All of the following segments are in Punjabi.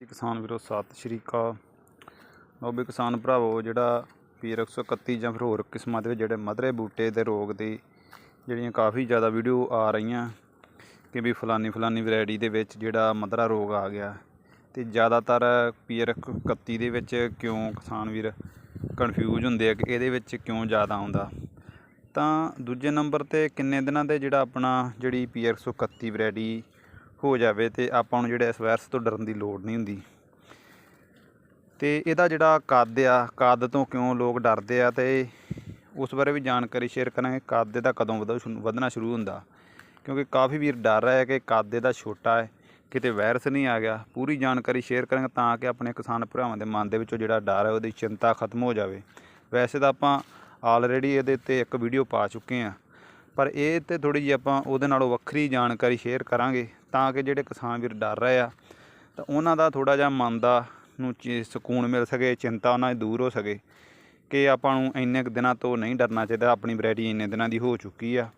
ਕਿਸਾਨ ਵੀਰੋ, ਸਤਿ ਸ਼੍ਰੀ ਅਕਾਲ। ਲਓ ਵੀ ਕਿਸਾਨ ਭਰਾਵੋ, ਜਿਹੜਾ ਪੀਰ 131 ਜਾਂ ਫਿਰ ਹੋਰ ਕਿਸਮਾਂ ਦੇ ਵਿੱਚ ਜਿਹੜੇ ਮਧਰੇ ਬੂਟੇ ਦੇ ਰੋਗ ਦੀ ਜਿਹੜੀਆਂ ਕਾਫੀ ਜ਼ਿਆਦਾ ਵੀਡੀਓ ਆ ਰਹੀਆਂ ਕਿ ਵੀ ਫਲਾਨੀ ਫਲਾਨੀ ਵੈਰਾਈਟੀ ਦੇ ਵਿੱਚ ਜਿਹੜਾ ਮਧਰਾ ਰੋਗ ਆ ਗਿਆ। ਤੇ ਜ਼ਿਆਦਾਤਰ ਪੀਰ 31 ਦੇ ਵਿੱਚ ਕਿਉਂ ਕਿਸਾਨ ਵੀਰ ਕਨਫਿਊਜ਼ ਹੁੰਦੇ ਆ ਕਿ ਇਹਦੇ ਵਿੱਚ ਕਿਉਂ ਜ਼ਿਆਦਾ ਆਉਂਦਾ? ਤਾਂ ਦੂਜੇ ਨੰਬਰ ਤੇ ਕਿੰਨੇ ਦਿਨਾਂ ਦੇ ਜਿਹੜਾ ਆਪਣਾ ਜਿਹੜੀ ਪੀਆਰ 131 ਵੈਰਾਈਟੀ ਹੋ ਜਾਵੇ ਤੇ ਆਪਾਂ ਨੂੰ ਜਿਹੜਾ ਇਸ ਵਾਇਰਸ ਤੋਂ ਡਰਨ ਦੀ ਲੋੜ ਨਹੀਂ ਹੁੰਦੀ। ਤੇ ਇਹਦਾ ਜਿਹੜਾ ਕੱਦ ਆ, ਕੱਦ ਤੋਂ ਕਿਉਂ ਲੋਕ ਡਰਦੇ ਆ ਤੇ ਉਸ ਬਾਰੇ ਵੀ ਜਾਣਕਾਰੀ ਸ਼ੇਅਰ ਕਰਾਂਗੇ। ਕੱਦ ਦਾ ਕਦੋਂ ਵਧੋ, ਸ਼ੁਰੂ- ਵਧਣਾ ਸ਼ੁਰੂ ਹੁੰਦਾ। ਕਿਉਂਕਿ ਕਾਫੀ ਵੀਰ ਡਰ ਰਿਹਾ ਹੈ ਕਿ ਕੱਦ ਦਾ ਛੋਟਾ ਹੈ, ਕਿਤੇ ਵਾਇਰਸ ਨਹੀਂ ਆ ਗਿਆ। ਪੂਰੀ ਜਾਣਕਾਰੀ ਸ਼ੇਅਰ ਕਰਾਂਗੇ ਤਾਂ ਕਿ ਆਪਣੇ ਕਿਸਾਨ ਭਰਾਵਾਂ ਦੇ ਮਨ ਦੇ ਵਿੱਚੋਂ ਜਿਹੜਾ ਡਰ ਹੈ, ਉਹਦੀ ਚਿੰਤਾ ਖਤਮ ਹੋ ਜਾਵੇ। ਵੈਸੇ ਤਾਂ ਆਪਾਂ ਆਲਰੇਡੀ ਇਹਦੇ 'ਤੇ ਇੱਕ ਵੀਡੀਓ ਪਾ ਚੁੱਕੇ ਆ। ਪਰ ਇਹ ਤੇ ਥੋੜੀ ਜਿਹੀ ਆਪਾਂ ਉਹਦੇ ਨਾਲੋਂ ਵੱਖਰੀ ਜਾਣਕਾਰੀ ਸ਼ੇਅਰ ਕਰਾਂਗੇ। ਤਾਂ ਕਿ ਜਿਹੜੇ ਕਿਸਾਨ ਵੀਰ ਡਰ ਰਹੇ ਆ, ਤਾਂ ਉਹਨਾਂ ਦਾ ਥੋੜਾ ਜਿਹਾ ਮਨ ਦਾ ਨੂੰ ਚੀ- ਸਕੂਨ ਮਿਲ ਸਕੇ, ਚਿੰਤਾ ਉਹਨਾਂ ਦੀ ਦੂਰ ਹੋ ਸਕੇ ਕਿ ਆਪਾਂ ਨੂੰ ਇੰਨੇ ਕੁ ਦਿਨਾਂ ਤੋਂ ਨਹੀਂ ਡਰਨਾ ਚਾਹੀਦਾ, ਆਪਣੀ ਵੈਰਾਈਟੀ ਇੰਨੇ ਦਿਨਾਂ ਦੀ ਹੋ ਚੁੱਕੀ ਆ।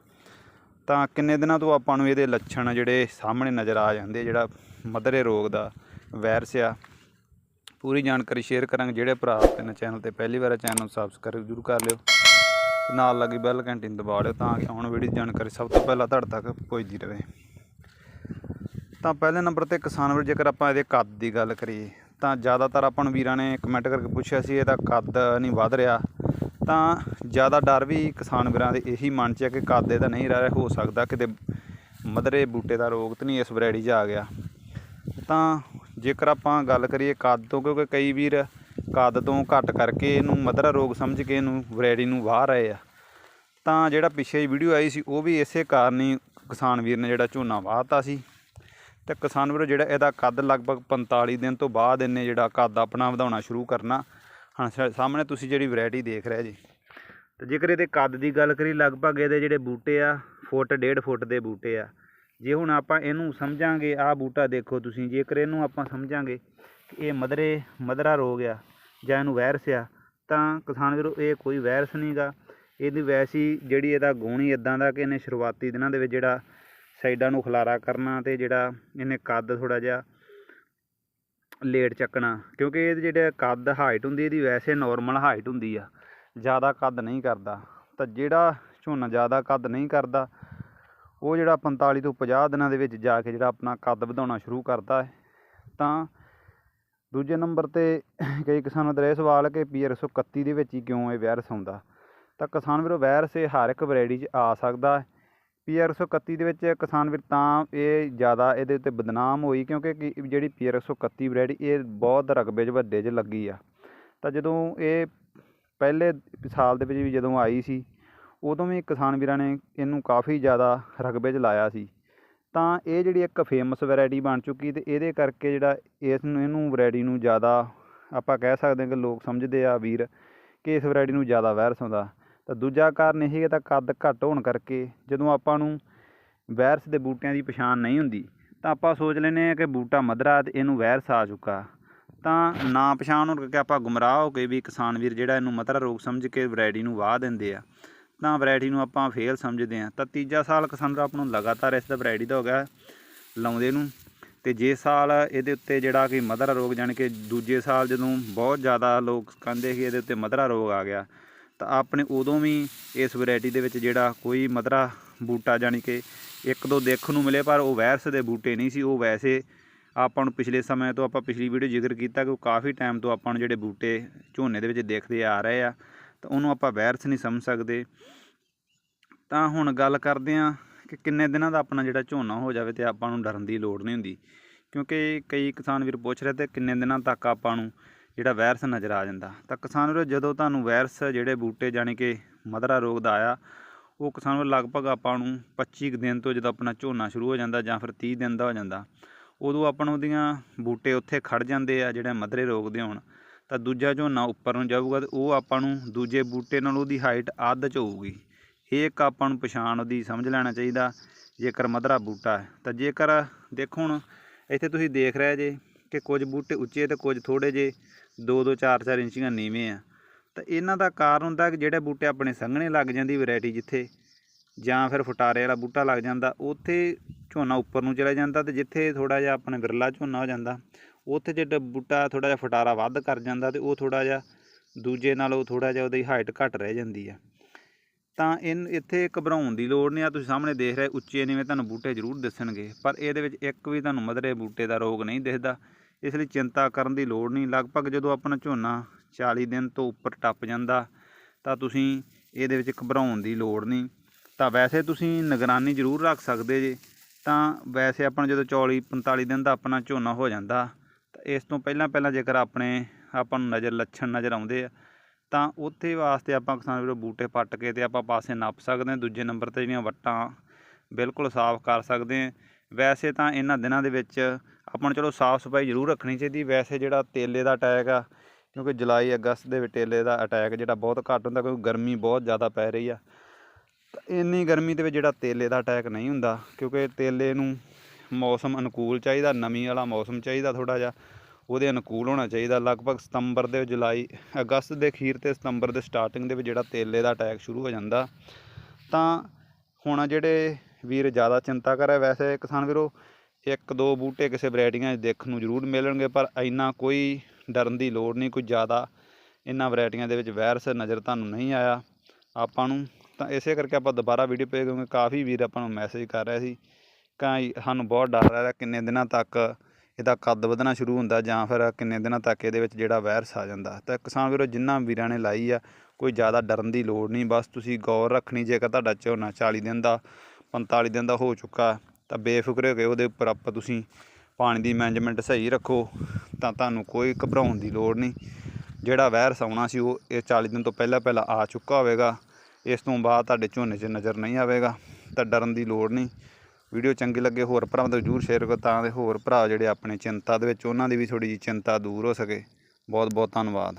ਤਾਂ ਕਿੰਨੇ ਦਿਨਾਂ ਤੋਂ ਆਪਾਂ ਨੂੰ ਇਹਦੇ ਲੱਛਣ ਜਿਹੜੇ ਸਾਹਮਣੇ ਨਜ਼ਰ ਆ ਜਾਂਦੇ ਜਿਹੜਾ ਮਧਰੇ ਰੋਗ ਦਾ ਵਾਇਰਸ ਆ, ਪੂਰੀ ਜਾਣਕਾਰੀ ਸ਼ੇਅਰ ਕਰਾਂਗੇ। ਜਿਹੜੇ ਭਰਾ ਆਪਣੇ ਚੈਨਲ ਤੇ ਪਹਿਲੀ ਵਾਰ ਚੈਨਲ ਨੂੰ ਸਬਸਕ੍ਰਾਈਬ ਜ਼ਰੂਰ ਕਰ ਲਿਓ ਤੇ ਨਾਲ ਲੱਗੀ ਬੈਲ ਘੰਟੀ ਨੂੰ ਦਬਾ ਲਿਓ ਤਾਂ ਕਿ ਆਉਣ ਵਾਲੀ ਜਾਣਕਾਰੀ ਸਭ ਤੋਂ ਪਹਿਲਾਂ ਤੁਹਾਡੇ ਤੱਕ ਪਹੁੰਚਦੀ ਰਹੇ। ਤਾਂ ਪਹਿਲੇ ਨੰਬਰ ਤੇ ਕਿਸਾਨ ਵੀਰ, ਜੇਕਰ ਆਪਾਂ ਇਹਦੇ ਕੱਦ ਦੀ ਗੱਲ ਕਰੀਏ, ਤਾਂ ਜ਼ਿਆਦਾਤਰ ਆਪਾਂ ਨੂੰ ਵੀਰਾਂ ਨੇ ਕਮੈਂਟ ਕਰਕੇ ਪੁੱਛਿਆ ਸੀ, ਇਹਦਾ ਕੱਦ ਨਹੀਂ ਵੱਧ ਰਿਹਾ। ਤਾਂ ਜ਼ਿਆਦਾ ਡਰ ਵੀ ਕਿਸਾਨ ਵੀਰਾਂ ਦੇ ਇਹੀ ਮਨ 'ਚ ਹੈ ਕਿ ਕੱਦ ਇਹਦਾ ਨਹੀਂ ਰਹਿ ਰਿਹਾ, ਹੋ ਸਕਦਾ ਕਿਤੇ ਮਧਰੇ ਬੂਟੇ ਦਾ ਰੋਗ ਤਾਂ ਨਹੀਂ ਇਸ ਵੈਰਾਈਟੀ 'ਚ ਆ ਗਿਆ। ਤਾਂ ਜੇਕਰ ਆਪਾਂ ਗੱਲ ਕਰੀਏ ਕੱਦ ਤੋਂ, ਕਿਉਂਕਿ ਕਈ ਵੀਰ ਕੱਦ ਤੋਂ ਘੱਟ ਕਰਕੇ ਇਹਨੂੰ ਮਧਰਾ ਰੋਗ ਸਮਝ ਕੇ ਇਹਨੂੰ ਵੈਰਾਈਟੀ ਨੂੰ ਵਾਹ ਰਹੇ ਆ। ਤਾਂ ਜਿਹੜਾ ਪਿੱਛੇ ਵੀਡੀਓ ਆਈ ਸੀ, ਉਹ ਵੀ ਇਸੇ ਕਾਰਨ ਹੀ ਕਿਸਾਨ ਵੀਰ ਨੇ ਜਿਹੜਾ ਝੋਨਾ ਵਾਹਤਾ ਸੀ। ਤੇ ਕਿਸਾਨ ਵੀਰੋ, ਜਿਹੜਾ ਇਹਦਾ ਕੱਦ ਲਗਭਗ 45 ਦਿਨ ਤੋਂ ਬਾਅਦ ਇਹਨੇ ਜਿਹੜਾ ਕੱਦ ਆਪਣਾ ਵਧਾਉਣਾ ਸ਼ੁਰੂ ਕਰਨਾ। ਹਾਂ ਸਾਹਮਣੇ ਤੁਸੀਂ ਜਿਹੜੀ ਵੈਰਾਈਟੀ ਦੇਖ ਰਹੇ ਜੀ। ਤੇ ਜੇਕਰ ਇਹਦੇ ਕੱਦ ਦੀ ਗੱਲ ਕਰੀ ਲਗਭਗ ਇਹਦੇ ਜਿਹੜੇ ਬੂਟੇ ਆ, ਫੁੱਟ, ਡੇਢ ਫੁੱਟ ਦੇ ਬੂਟੇ ਆ। ਜੇ ਹੁਣ ਆਪਾਂ ਇਹਨੂੰ ਸਮਝਾਂਗੇ, ਆਹ ਬੂਟਾ ਦੇਖੋ ਤੁਸੀਂ, ਜੇਕਰ ਇਹਨੂੰ ਆਪਾਂ ਸਮਝਾਂਗੇ ਕਿ ਇਹ ਮਧਰੇ ਮਧਰਾ ਰੋਗ ਆ ਜਾਂ ਇਹਨੂੰ ਵਾਇਰਸ ਆ, ਤਾਂ ਕਿਸਾਨ ਵੀਰੋ, ਇਹ ਕੋਈ ਵਾਇਰਸ ਨਹੀਂਗਾ ਇਹਦੀ ਵੈਸੀ ਜਿਹੜੀ ਇਹਦਾ ਗੋਣੀ ਹੀ ਇਦਾਂ ਦਾ ਕਿ ਇਹਨੇ ਸ਼ੁਰੂਆਤੀ ਦਿਨਾਂ ਦੇ ਵਿੱਚ ਜਿਹੜਾ ਸਾਈਡਾਂ ਨੂੰ ਖਲਾਰਾ ਕਰਨਾ ਤੇ ਜਿਹੜਾ ਇਹਨੇ ਕੱਦ ਥੋੜਾ ਜਿਹਾ ਲੇਟ ਚੱਕਣਾ, ਕਿਉਂਕਿ ਇਹ ਜਿਹੜੇ ਕੱਦ ਹਾਈਟ ਹੁੰਦੀ, ਇਹਦੀ ਵੈਸੇ ਨਾਰਮਲ ਹਾਈਟ ਹੁੰਦੀ ਆ, ਜ਼ਿਆਦਾ ਕੱਦ ਨਹੀਂ ਕਰਦਾ। ਤਾਂ ਜਿਹੜਾ ਝੋਨਾ ਜ਼ਿਆਦਾ ਕੱਦ ਨਹੀਂ ਕਰਦਾ, ਉਹ ਜਿਹੜਾ 45 ਤੋਂ 50 ਦਿਨਾਂ ਦੇ ਵਿੱਚ ਜਾ ਕੇ ਜਿਹੜਾ ਆਪਣਾ ਕੱਦ ਵਧਾਉਣਾ ਸ਼ੁਰੂ ਕਰਦਾ ਹੈ, ਤਾਂ ਦੂਜੇ ਨੰਬਰ ਤੇ ਕਈ ਕਿਸਾਨਾਂ ਦਾ ਇਹ ਸਵਾਲ ਹੈ ਕਿ ਪੀਆਰ 131 ਦੇ ਵਿੱਚ ਹੀ ਕਿਉਂ ਇਹ ਵਾਇਰਸ ਆਉਂਦਾ? ਤਾਂ ਕਿਸਾਨ ਵੀਰੋ ਵਾਇਰਸ ਇਹ ਹਰ ਇੱਕ ਵੈਰਾਈਟੀ 'ਚ ਆ ਸਕਦਾ ਹੈ। ਪੀ ਪੀਆਰ 131 ਦੇ ਵਿੱਚ ਕਿਸਾਨ ਵੀਰ ਤਾਂ ਇਹ ਜ਼ਿਆਦਾ ਇਹਦੇ ਉੱਤੇ ਬਦਨਾਮ ਹੋਈ ਕਿਉਂਕਿ ਕਿ ਜਿਹੜੀ ਪੀਆਰ 131 ਵੈਰਾਈਟੀ ਇਹ ਬਹੁਤ ਰਕਬੇ 'ਚ ਵੱਡੇ 'ਚ ਲੱਗੀ ਆ। ਤਾਂ ਜਦੋਂ ਇਹ ਪਹਿਲੇ ਸਾਲ ਦੇ ਵਿੱਚ ਵੀ ਜਦੋਂ ਆਈ ਸੀ, ਉਦੋਂ ਵੀ ਕਿਸਾਨ ਵੀਰਾਂ ਨੇ ਇਹਨੂੰ ਕਾਫੀ ਜ਼ਿਆਦਾ ਰਕਬੇ 'ਚ ਲਾਇਆ ਸੀ। ਤਾਂ ਇਹ ਜਿਹੜੀ ਇੱਕ ਫੇਮਸ ਵੈਰਾਈਟੀ ਬਣ ਚੁੱਕੀ ਤੇ ਇਹਦੇ ਕਰਕੇ ਜਿਹੜਾ ਇਸ ਨੂੰ, ਇਹਨੂੰ ਵੈਰਾਈਟੀ ਨੂੰ ਜ਼ਿਆਦਾ ਆਪਾਂ ਕਹਿ ਸਕਦੇ ਹਾਂ ਕਿ ਲੋਕ ਸਮਝਦੇ ਆ ਵੀਰ ਕਿ ਇਸ ਵੈਰਾਈਟੀ ਨੂੰ ਜ਼ਿਆਦਾ ਵਾਇਰਸ ਹੁੰਦਾ ਤਾਂ ਦੂਜਾ ਕਾਰਨ ਇਹ ਹੈ ਤਾਂ ਕੱਦ ਘੱਟ ਹੋਣ ਕਰਕੇ ਜਦੋਂ ਆਪਾਂ ਨੂੰ ਵਾਇਰਸ ਦੇ ਬੂਟਿਆਂ ਦੀ ਪਛਾਣ ਨਹੀਂ ਹੁੰਦੀ, ਤਾਂ ਆਪਾਂ ਸੋਚ ਲੈਂਦੇ ਆ ਕਿ ਬੂਟਾ ਮਧਰਾ ਤੇ ਇਹਨੂੰ ਵਾਇਰਸ ਆ ਚੁੱਕਾ। ਤਾਂ ਨਾ ਪਛਾਣ ਹੋਣ ਕਰਕੇ ਆਪਾਂ ਗੁੰਮਰਾਹ ਹੋ ਕੇ ਵੀ ਕਿਸਾਨ ਵੀਰ ਜਿਹੜਾ ਇਹਨੂੰ ਮਧਰਾ ਰੋਗ ਸਮਝ ਕੇ ਵੈਰਾਈਟੀ ਨੂੰ ਵਾਹ ਦਿੰਦੇ ਆ। ਤਾਂ ਵੈਰਾਈਟੀ ਨੂੰ ਆਪਾਂ ਫੇਲ ਸਮਝਦੇ ਆ ਤਾਂ ਤੀਜਾ ਸਾਲ ਕਿਸਾਨ ਵੀਰ ਆਪਾਂ ਨੂੰ ਲਗਾਤਾਰ ਇਸ ਦਾ ਵੈਰਾਈਟੀ ਦਾ ਹੋ ਗਿਆ ਲਾਉਂਦੇ ਨੂੰ। ਤੇ ਜੇ ਸਾਲ ਇਹਦੇ ਉੱਤੇ ਜਿਹੜਾ ਕਿ ਮਧਰਾ ਰੋਗ ਜਾਣੀ ਕਿ ਦੂਜੇ ਸਾਲ ਜਦੋਂ ਬਹੁਤ ਜ਼ਿਆਦਾ ਲੋਕ ਕਹਿੰਦੇ ਕਿ ਇਹਦੇ ਉੱਤੇ ਮਧਰਾ ਰੋਗ ਆ ਗਿਆ ਤਾਂ ਆਪਣੇ ਉਦੋਂ ਵੀ ਇਸ ਵੈਰਾਈਟੀ ਦੇ ਵਿੱਚ ਜਿਹੜਾ ਕੋਈ ਮਧਰਾ ਬੂਟਾ ਜਾਣੀ ਕਿ ਇੱਕ ਦੋ ਦੇਖਣ ਨੂੰ ਮਿਲੇ, ਪਰ ਉਹ ਵਾਇਰਸ ਦੇ ਬੂਟੇ ਨਹੀਂ ਸੀ। ਉਹ ਵੈਸੇ ਆਪਾਂ ਨੂੰ ਪਿਛਲੇ ਸਮੇਂ ਤੋਂ ਆਪਾਂ ਪਿਛਲੀ ਵੀਡੀਓ ਜ਼ਿਕਰ ਕੀਤਾ ਕਿ ਉਹ ਕਾਫੀ ਟਾਈਮ ਤੋਂ ਆਪਾਂ ਨੂੰ ਜਿਹੜੇ ਬੂਟੇ ਝੋਨੇ ਦੇ ਵਿੱਚ ਦੇਖਦੇ ਆ ਰਹੇ ਆ, ਤਾਂ ਉਹਨੂੰ ਆਪਾਂ ਵਾਇਰਸ ਨਹੀਂ ਸਮਝ ਸਕਦੇ। ਤਾਂ ਹੁਣ ਗੱਲ ਕਰਦੇ ਆ ਕਿ ਕਿੰਨੇ ਦਿਨਾਂ ਦਾ ਆਪਣਾ ਜਿਹੜਾ ਝੋਨਾ ਹੋ ਜਾਵੇ ਤੇ ਆਪਾਂ ਨੂੰ ਡਰਨ ਦੀ ਲੋੜ ਨਹੀਂ ਹੁੰਦੀ, ਕਿਉਂਕਿ ਕਈ ਕਿਸਾਨ ਵੀਰ ਪੁੱਛ ਰਹੇ ਤੇ ਕਿੰਨੇ ਦਿਨਾਂ ਤੱਕ ਆਪਾਂ ਨੂੰ ਜਿਹੜਾ ਵਾਇਰਸ ਨਜ਼ਰ ਆ ਜਾਂਦਾ। ਤਾਂ ਕਿਸਾਨ ਵੀਰੋ, ਜਦੋਂ ਤੁਹਾਨੂੰ ਵਾਇਰਸ ਜਿਹੜੇ ਬੂਟੇ ਜਾਣੀ ਕਿ ਮਧਰਾ ਰੋਗ ਦਾ ਆਇਆ, ਉਹ ਕਿਸਾਨ ਵੀਰੋ, ਲਗਭਗ ਆਪਾਂ ਨੂੰ 25 ਕੁ ਦਿਨ ਤੋਂ ਜਦੋਂ ਆਪਣਾ ਝੋਨਾ ਸ਼ੁਰੂ ਹੋ ਜਾਂਦਾ ਜਾਂ ਫਿਰ 30 ਦਿਨ ਦਾ ਹੋ ਜਾਂਦਾ, ਉਦੋਂ ਆਪਾਂ ਨੂੰ ਉਹਦੀਆਂ ਬੂਟੇ ਉੱਥੇ ਖੜ ਜਾਂਦੇ ਆ ਜਿਹੜੇ ਮਧਰੇ ਰੋਗ ਦੇ ਹੋਣ। ਤਾਂ ਦੂਜਾ ਝੋਨਾ ਉੱਪਰ ਨੂੰ ਜਾਊਗਾ ਤੇ ਉਹ ਆਪਾਂ ਨੂੰ ਦੂਜੇ ਬੂਟੇ ਨਾਲ ਉਹਦੀ ਹਾਈਟ ਅੱਧ 'ਚ ਹੋਊਗੀ। ਇਹ ਇੱਕ ਆਪਾਂ ਨੂੰ ਪਛਾਣ ਉਹਦੀ ਸਮਝ ਲੈਣਾ ਚਾਹੀਦਾ, ਜੇਕਰ ਮਧਰਾ ਬੂਟਾ ਹੈ। ਤਾਂ ਜੇਕਰ ਦੇਖੋ ਹੁਣ, ਇੱਥੇ ਤੁਸੀਂ ਦੇਖ ਰਹੇ ਜੇ ਕਿ ਕੁਝ ਬੂਟੇ ਉੱਚੇ ਤੇ ਕੁਝ ਥੋੜੇ ਜੇ 2-2 4-4 ਇੰਚੀਆਂ ਨੀਵੇਂ ਆ। ਤਾਂ ਇਹਨਾਂ ਦਾ ਕਾਰਨ ਹੁੰਦਾ ਕਿ ਜਿਹੜੇ ਬੂਟੇ ਆਪਣੇ ਸੰਘਣੇ ਲੱਗ ਜਾਂਦੀ ਵੈਰਾਈਟੀ ਜਿੱਥੇ, ਜਾਂ ਫਿਰ ਫੁਟਾਰੇ ਵਾਲਾ ਬੂਟਾ ਲੱਗ ਜਾਂਦਾ, ਉੱਥੇ ਝੋਨਾ ਉੱਪਰ ਨੂੰ ਚਲਾ ਜਾਂਦਾ ਤੇ ਜਿੱਥੇ ਥੋੜਾ ਜਿਹਾ ਆਪਣੇ ਵਿਰਲਾ ਝੋਨਾ ਹੋ ਜਾਂਦਾ, ਉੱਥੇ ਜਿਹੜਾ ਬੂਟਾ ਥੋੜਾ ਜਿਹਾ ਫਟਾਰਾ ਵੱਧ ਕਰ ਜਾਂਦਾ ਤੇ ਉਹ ਥੋੜਾ ਜਿਹਾ ਦੂਜੇ ਨਾਲੋਂ ਥੋੜਾ ਜਿਹਾ ਉਹਦੀ ਹਾਈਟ ਘੱਟ ਰਹਿ ਜਾਂਦੀ ਆ। ਤਾਂ ਇਨ ਇੱਥੇ ਘਬਰਾਉਣ ਦੀ ਲੋੜ ਨਹੀਂ ਆ, ਤੁਸੀਂ ਸਾਹਮਣੇ ਦੇਖ ਰਹੇ ਉੱਚੇ ਨੀਵੇਂ ਤੁਹਾਨੂੰ ਬੂਟੇ ਜ਼ਰੂਰ ਦਿਸਣਗੇ, ਪਰ ਇਹਦੇ ਵਿੱਚ ਇੱਕ ਵੀ ਤੁਹਾਨੂੰ ਮਧਰੇ ਬੂਟੇ ਦਾ ਰੋਗ ਨਹੀਂ ਦਿਸਦਾ ਇਸ ਲਈ ਚਿੰਤਾ ਕਰਨ ਦੀ ਲੋੜ ਨਹੀਂ। ਲਗਭਗ ਜਦੋਂ ਆਪਣਾ ਝੋਨਾ 40 ਦਿਨ ਤੋਂ ਉੱਪਰ ਟੱਪ ਜਾਂਦਾ, ਤਾਂ ਤੁਸੀਂ ਇਹਦੇ ਵਿੱਚ ਘਬਰਾਉਣ ਦੀ ਲੋੜ ਨਹੀਂ। ਤਾਂ ਵੈਸੇ ਤੁਸੀਂ ਨਿਗਰਾਨੀ ਜ਼ਰੂਰ ਰੱਖ ਸਕਦੇ ਜੇ। ਤਾਂ ਵੈਸੇ ਆਪਣਾ ਜਦੋਂ 40 45 ਦਿਨ ਦਾ ਆਪਣਾ ਝੋਨਾ ਹੋ ਜਾਂਦਾ, ਤਾਂ ਇਸ ਤੋਂ ਪਹਿਲਾਂ ਪਹਿਲਾਂ ਜੇਕਰ ਆਪਣੇ ਆਪਾਂ ਨੂੰ ਨਜ਼ਰ ਲੱਛਣ ਨਜ਼ਰ ਆਉਂਦੇ ਆ, ਤਾਂ ਉੱਥੇ ਵਾਸਤੇ ਆਪਾਂ ਕਿਸਾਨ ਵੀਰੋ ਬੂਟੇ ਪੱਟ ਕੇ ਤੇ ਆਪਾਂ ਪਾਸੇ ਨੱਪ ਸਕਦੇ ਹਾਂ। ਦੂਜੇ ਨੰਬਰ ਤੇ ਜਿਹੜੀਆਂ ਵੱਟਾਂ ਬਿਲਕੁਲ ਸਾਫ਼ ਕਰ ਸਕਦੇ ਹਾਂ। ਵੈਸੇ ਤਾਂ ਇਹਨਾਂ ਦਿਨਾਂ ਦੇ ਵਿੱਚ ਆਪਾਂ ਨੂੰ ਚਲੋ ਸਾਫ਼ ਸਫ਼ਾਈ ਜ਼ਰੂਰ ਰੱਖਣੀ ਚਾਹੀਦੀ, ਵੈਸੇ ਜਿਹੜਾ ਤੇਲੇ ਦਾ ਅਟੈਕ ਆ, ਕਿਉਂਕਿ ਜੁਲਾਈ, ਅਗਸਤ ਦੇ ਵਿੱਚ ਤੇਲੇ ਦਾ ਅਟੈਕ ਜਿਹੜਾ ਬਹੁਤ ਘੱਟ ਹੁੰਦਾ, ਕਿਉਂਕਿ ਗਰਮੀ ਬਹੁਤ ਜ਼ਿਆਦਾ ਪੈ ਰਹੀ ਆ। ਤਾਂ ਇੰਨੀ ਗਰਮੀ ਦੇ ਵਿੱਚ ਜਿਹੜਾ ਤੇਲੇ ਦਾ ਅਟੈਕ ਨਹੀਂ ਹੁੰਦਾ, ਕਿਉਂਕਿ ਤੇਲੇ ਨੂੰ ਮੌਸਮ ਅਨੁਕੂਲ ਚਾਹੀਦਾ, ਨਮੀ ਵਾਲਾ ਮੌਸਮ ਚਾਹੀਦਾ ਥੋੜਾ ਜਿਹਾ, ਉਹਦੇ ਅਨੁਕੂਲ ਹੋਣਾ ਚਾਹੀਦਾ। ਲਗਭਗ ਸਤੰਬਰ ਦੇ ਜੁਲਾਈ, ਅਗਸਤ ਦੇ ਅਖੀਰ ਤੇ ਸਤੰਬਰ ਦੇ ਸਟਾਰਟਿੰਗ ਦੇ ਵਿੱਚ ਜਿਹੜਾ ਤੇਲੇ ਦਾ ਅਟੈਕ ਸ਼ੁਰੂ ਹੋ ਜਾਂਦਾ। ਤਾਂ ਹੁਣ ਜਿਹੜੇ ਵੀਰ ਜ਼ਿਆਦਾ ਚਿੰਤਾ ਕਰ। ਵੈਸੇ ਕਿਸਾਨ ਵੀਰੋ, ਇੱਕ ਦੋ ਬੂਟੇ ਕਿਸੇ ਵੈਰਾਈਟੀਆਂ 'ਚ ਦੇਖਣ ਨੂੰ ਜ਼ਰੂਰ ਮਿਲਣਗੇ, ਪਰ ਇੰਨਾ ਕੋਈ ਡਰਨ ਦੀ ਲੋੜ ਨਹੀਂ, ਕੋਈ ਜ਼ਿਆਦਾ ਇਹਨਾਂ ਵੈਰਾਈਟੀਆਂ ਦੇ ਵਿੱਚ ਵਾਇਰਸ ਨਜ਼ਰ ਤੁਹਾਨੂੰ ਨਹੀਂ ਆਇਆ। ਆਪਾਂ ਨੂੰ ਤਾਂ ਇਸੇ ਕਰਕੇ ਆਪਾਂ ਦੁਬਾਰਾ ਵੀਡੀਓ ਪੇ ਕਿਉਂਕਿ ਕਾਫੀ ਵੀਰ ਆਪਾਂ ਨੂੰ ਮੈਸੇਜ ਕਰ ਰਹੇ ਸੀ ਕਿ ਸਾਨੂੰ ਬਹੁਤ ਡਰ ਰਿਹਾ ਕਿੰਨੇ ਦਿਨਾਂ ਤੱਕ ਇਹਦਾ ਕੱਦ ਵਧਣਾ ਸ਼ੁਰੂ ਹੁੰਦਾ ਜਾਂ ਫਿਰ ਕਿੰਨੇ ਦਿਨਾਂ ਤੱਕ ਇਹਦੇ ਵਿੱਚ ਜਿਹੜਾ ਵਾਇਰਸ ਆ ਜਾਂਦਾ। ਤਾਂ ਕਿਸਾਨ ਵੀਰੋ, ਜਿੰਨਾ ਵੀਰਾਂ ਨੇ ਲਾਈ ਆ, ਕੋਈ ਜ਼ਿਆਦਾ ਡਰਨ ਦੀ ਲੋੜ ਨਹੀਂ। ਬਸ ਤੁਸੀਂ ਗੌਰ ਰੱਖਣੀ, ਜੇਕਰ ਤੁਹਾਡਾ ਝੋਨਾ 40 ਦਿਨ ਦਾ 45 ਦਿਨ ਦਾ ਹੋ ਚੁੱਕਾ, ਤਾਂ ਬੇਫਿਕਰ ਹੋ ਕੇ ਉਹਦੇ ਉੱਪਰ ਆਪਾਂ ਤੁਸੀਂ ਪਾਣੀ ਦੀ ਮੈਨੇਜਮੈਂਟ ਸਹੀ ਰੱਖੋ, ਤਾਂ ਤੁਹਾਨੂੰ ਕੋਈ ਘਬਰਾਉਣ ਦੀ ਲੋੜ ਨਹੀਂ। ਜਿਹੜਾ ਵਾਇਰਸ ਆਉਣਾ ਸੀ ਉਹ ਇਹ 40 ਦਿਨ ਤੋਂ ਪਹਿਲਾਂ ਪਹਿਲਾਂ ਆ ਚੁੱਕਾ ਹੋਵੇਗਾ। ਇਸ ਤੋਂ ਬਾਅਦ ਤੁਹਾਡੇ ਝੋਨੇ 'ਚ ਨਜ਼ਰ ਨਹੀਂ ਆਵੇਗਾ, ਤਾਂ ਡਰਨ ਦੀ ਲੋੜ ਨਹੀਂ। ਵੀਡੀਓ ਚੰਗੀ ਲੱਗੇ ਹੋਰ ਭਰਾਵਾਂ ਤੋਂ ਜਰੂਰ ਸ਼ੇਅਰ ਕਰੋ, ਤਾਂ ਦੇ ਹੋਰ ਭਰਾ ਜਿਹੜੇ ਆਪਣੇ ਚਿੰਤਾ ਦੇ ਵਿੱਚ, ਉਹਨਾਂ ਦੀ ਵੀ ਥੋੜੀ ਜਿਹੀ ਚਿੰਤਾ ਦੂਰ ਹੋ ਸਕੇ। ਬਹੁਤ ਬਹੁਤ ਧੰਨਵਾਦ।